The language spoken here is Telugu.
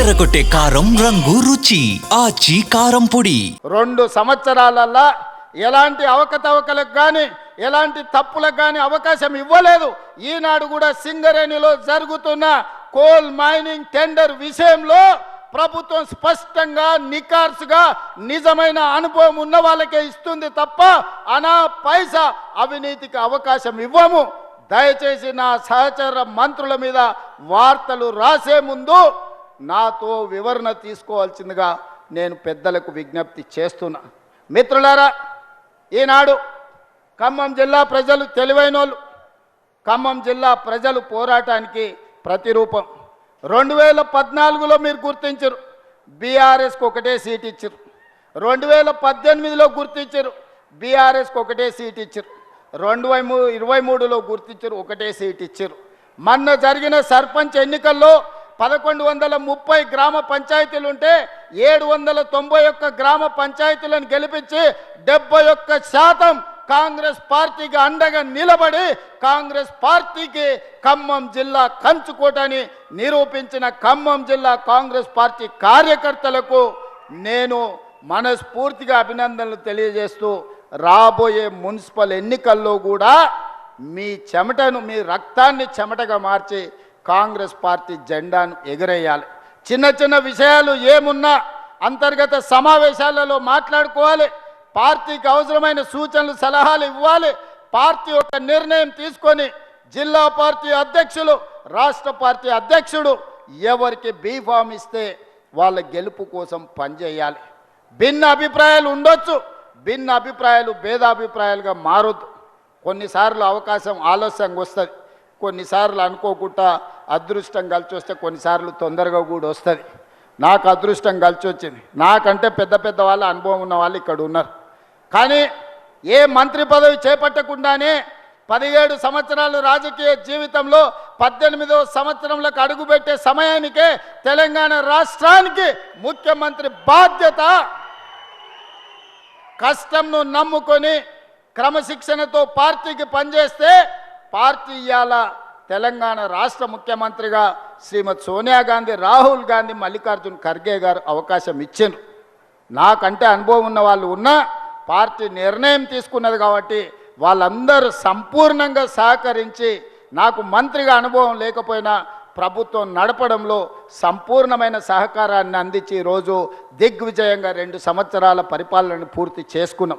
అదరగొట్టే కారం రంగు రుచి ఆచి కారం పొడి. రెండు సంవత్సరాలల్లా ఎలాంటి అవకతవకలకు కానీ ఎలాంటి తప్పులకు కానీ అవకాశం ఇవ్వలేదు. ఈనాడు కూడా సింగరేణిలో జరుగుతున్న కోల్ మైనింగ్ టెండర్ విషయంలో ప్రభుత్వం స్పష్టంగా నికార్సుగా నిజమైన అనుభవం ఉన్న వాళ్ళకే ఇస్తుంది తప్ప అనా పైసా అవినీతికి అవకాశం ఇవ్వము. దయచేసి నా సహచర మంత్రుల మీద వార్తలు రాసే ముందు నాతో వివరణ తీసుకోవాల్సిందిగా నేను పెద్దలకు విజ్ఞప్తి చేస్తున్నా. మిత్రులారా ఈనాడు ఖమ్మం జిల్లా ప్రజలు తెలివైన ఖమ్మం జిల్లా ప్రజలు పోరాటానికి ప్రతిరూపం. రెండు వేల పద్నాలుగులో మీరు గుర్తించరు బీఆర్ఎస్కి ఒకటే సీట్ ఇచ్చారు రెండు వేల పద్దెనిమిదిలో గుర్తించరు బీఆర్ఎస్కి ఒకటే సీట్ ఇచ్చారు రెండు వై ఇరవై మూడులో గుర్తించరు ఒకటే సీట్ ఇచ్చారు మొన్న జరిగిన సర్పంచ్ ఎన్నికల్లో పదకొండు వందల ముప్పై గ్రామ పంచాయతీలు ఉంటే ఏడు వందల తొంభై ఒక్క గ్రామ పంచాయతీలను గెలిపించి డెబ్బై ఒక్క శాతం కాంగ్రెస్ పార్టీకి అండగా నిలబడి కాంగ్రెస్ పార్టీకి ఖమ్మం జిల్లా కంచుకోటని నిరూపించిన ఖమ్మం జిల్లా కాంగ్రెస్ పార్టీ కార్యకర్తలకు నేను మనస్ఫూర్తిగా అభినందనలు తెలియజేస్తూ రాబోయే మున్సిపల్ ఎన్నికల్లో కూడా మీ చెమటను మీ రక్తాన్ని చెమటగా మార్చి కాంగ్రెస్ పార్టీ జెండాను ఎగరేయాలి. చిన్న చిన్న విషయాలు ఏమున్నా అంతర్గత సమావేశాలలో మాట్లాడుకోవాలి. పార్టీకి అవసరమైన సూచనలు సలహాలు ఇవ్వాలి. పార్టీ ఒక నిర్ణయం తీసుకొని జిల్లా పార్టీ అధ్యక్షులు రాష్ట్ర పార్టీ అధ్యక్షుడు ఎవరికి బీఫామ్ ఇస్తే వాళ్ళ గెలుపు కోసం పనిచేయాలి. భిన్న అభిప్రాయాలు ఉండొచ్చు. భిన్న అభిప్రాయాలు భేదాభిప్రాయాలుగా మారొద్దు. కొన్నిసార్లు అవకాశం ఆలస్యంగా వస్తుంది. కొన్నిసార్లు అనుకోకుండా అదృష్టం కలిసి వస్తే కొన్నిసార్లు తొందరగా కూడా వస్తుంది. నాకు అదృష్టం కలిసి వచ్చింది. నాకంటే పెద్ద పెద్ద వాళ్ళ అనుభవం ఉన్న వాళ్ళు ఇక్కడ ఉన్నారు. కానీ ఏ మంత్రి పదవి చేపట్టకుండానే పదిహేడు సంవత్సరాలు రాజకీయ జీవితంలో పద్దెనిమిదో సంవత్సరంలోకి అడుగుపెట్టే సమయానికే తెలంగాణ రాష్ట్రానికి ముఖ్యమంత్రి బాధ్యత కష్టంను నమ్ముకొని క్రమశిక్షణతో పార్టీకి పనిచేస్తే పార్టీ ఇవాళ తెలంగాణ రాష్ట్ర ముఖ్యమంత్రిగా శ్రీమతి సోనియా గాంధీ రాహుల్ గాంధీ మల్లికార్జున్ ఖర్గే గారు అవకాశం ఇచ్చారు నాకంటే అనుభవం ఉన్న వాళ్ళు ఉన్నా పార్టీ నిర్ణయం తీసుకున్నది కాబట్టి వాళ్ళందరూ సంపూర్ణంగా సహకరించి నాకు మంత్రిగా అనుభవం లేకపోయినా ప్రభుత్వం నడపడంలో సంపూర్ణమైన సహకారాన్ని అందించి ఈరోజు దిగ్విజయంగా రెండు సంవత్సరాల పరిపాలనను పూర్తి చేసుకున్నాం.